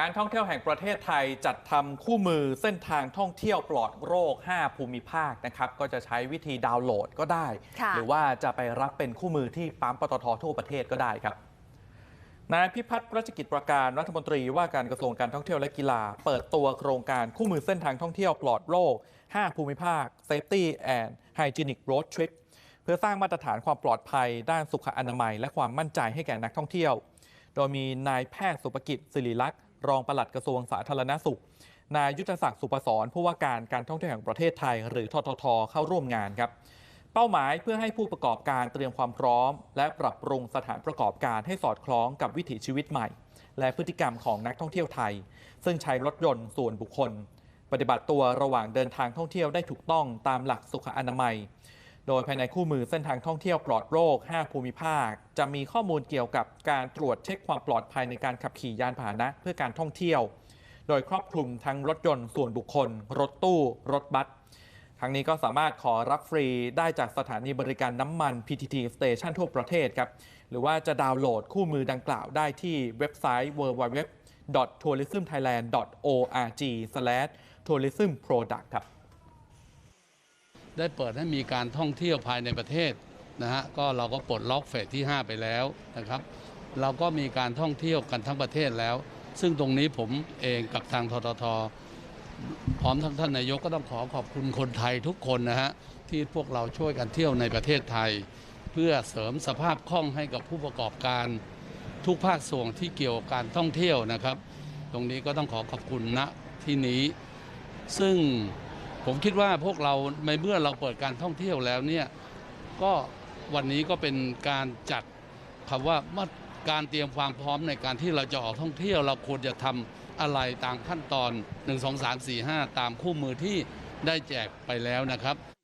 การท่องเที่ยวแห่งประเทศไทยจัดทำคู่มือเส้นทางท่องเที่ยวปลอดโรค 5 ภูมิภาคนะครับก็จะใช้วิธีดาวน์โหลดก็ได้ค่ะหรือว่าจะไปรับเป็นคู่มือที่ปั๊มปตททั่วประเทศก็ได้ครับนายพิพัฒน์รัชกิจประการรัฐมนตรีว่าการกระทรวงการท่องเที่ยวและกีฬา เปิดตัวโครงการคู่มือเส้นทางท่องเที่ยวปลอดโรค 5 ภูมิภาค Safety and Hygienic Road Trip เพื่อสร้างมาตรฐานความปลอดภัย ด้านสุขอนามัย และความมั่นใจให้แก่นักท่องเที่ยว โดยมีนายแพทย์สุภกิจศิริลักษณ์ รองปลัดกระทรวงสาธารณสุข นายยุทธศักดิ์สุปศรผู้ว่าการการท่องเที่ยวแห่งประเทศไทย หรือทททเข้าร่วมงานครับ เป้าหมายเพื่อให้ผู้ประกอบการเตรียมความพร้อม และปรับปรุงสถานประกอบการให้สอดคล้องกับวิถีชีวิตใหม่ และพฤติกรรมของนักท่องเที่ยวไทย ซึ่งใช้รถยนต์ส่วนบุคคล ปฏิบัติตัวระหว่างเดินทางท่องเที่ยวได้ถูกต้องตามหลักสุขอนามัย โดยภายในคู่มือเส้นทางท่องเที่ยวปลอดโรค 5 ภูมิภาค จะมีข้อมูลเกี่ยวกับการตรวจเช็คความปลอดภัยในการขับขี่ยานพาหนะเพื่อการท่องเที่ยว โดยครอบคลุมทั้งรถยนต์ส่วนบุคคล รถตู้ รถบัสทั้งนี้ก็สามารถขอรับฟรีได้จากสถานีบริการน้ำมัน PTT Station ทั่วประเทศครับ หรือว่าจะดาวน์โหลดคู่มือดังกล่าวได้ที่เว็บไซต์ www.tourismthailand.org/tourismproduct ครับ ได้เปิดให้มีการท่องเที่ยวภายในประเทศนะฮะก็เราก็ปลดล็อกเฟสที่ 5 ไปแล้วนะครับ เราก็มีการท่องเที่ยวกันทั้งประเทศแล้ว ซึ่งตรงนี้ผมเองกับทางทททพร้อมทั้งท่านนายกก็ต้องขอขอบคุณคนไทยทุกคนนะฮะที่พวกเราช่วยกันเที่ยวในประเทศไทย เพื่อเสริมสภาพคล่องให้กับผู้ประกอบการทุกภาคส่วนที่เกี่ยวกับการท่องเที่ยวนะครับ ตรงนี้ก็ต้องขอขอบคุณณที่นี้ ซึ่ง ผมคิดว่าพวกเราในเมื่อเราเปิดการท่องเที่ยวแล้วเนี่ยก็วันนี้ก็เป็นการจัดคำว่ามาการเตรียมความพร้อมในการที่เราจะออกท่องเที่ยว เราควรจะทำอะไรตามขั้นตอน 1 2 3 4 5 ตามคู่มือที่ได้แจกไปแล้วนะครับ